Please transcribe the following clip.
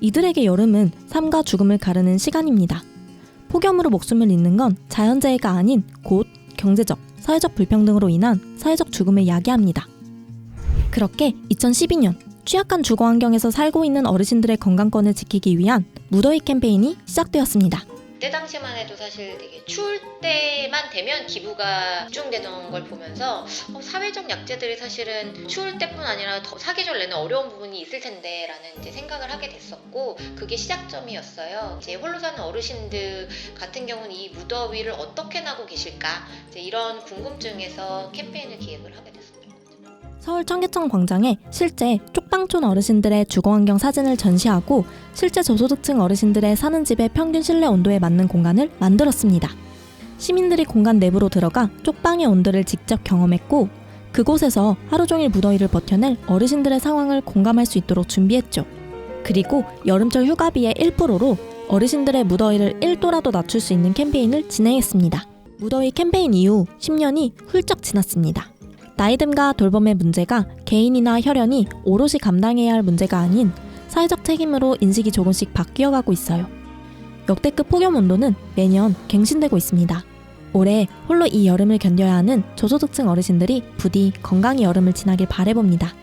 이들에게 여름은 삶과 죽음을 가르는 시간입니다. 폭염으로 목숨을 잃는 건 자연재해가 아닌 곧 경제적, 사회적 불평등으로 인한 사회적 죽음을 야기합니다. 그렇게 2012년 취약한 주거 환경에서 살고 있는 어르신들의 건강권을 지키기 위한 무더위 캠페인이 시작되었습니다. 그때 당시만 해도 사실 되게 추울 때만 되면 기부가 집중되던 걸 보면서 어, 사회적 약재들이 사실은 추울 때뿐 아니라 더 사계절 내내 어려운 부분이 있을 텐데라는 이제 생각을 하게 됐었고 그게 시작점이었어요. 이제 홀로 사는 어르신들 같은 경우는 이 무더위를 어떻게 나고 계실까 이제 이런 궁금증에서 캠페인을 기획을 하게 됐었죠. 서울 청계천 광장에 실제 쪽방촌 어르신들의 주거 환경 사진을 전시하고 실제 저소득층 어르신들의 사는 집의 평균 실내 온도에 맞는 공간을 만들었습니다. 시민들이 공간 내부로 들어가 쪽방의 온도를 직접 경험했고 그곳에서 하루 종일 무더위를 버텨낼 어르신들의 상황을 공감할 수 있도록 준비했죠. 그리고 여름철 휴가비의 1%로 어르신들의 무더위를 1도라도 낮출 수 있는 캠페인을 진행했습니다. 무더위 캠페인 이후 10년이 훌쩍 지났습니다. 나이듦과 돌봄의 문제가 개인이나 혈연이 오롯이 감당해야 할 문제가 아닌 사회적 책임으로 인식이 조금씩 바뀌어가고 있어요. 역대급 폭염 온도는 매년 갱신되고 있습니다. 올해 홀로 이 여름을 견뎌야 하는 저소득층 어르신들이 부디 건강히 여름을 지나길 바래봅니다.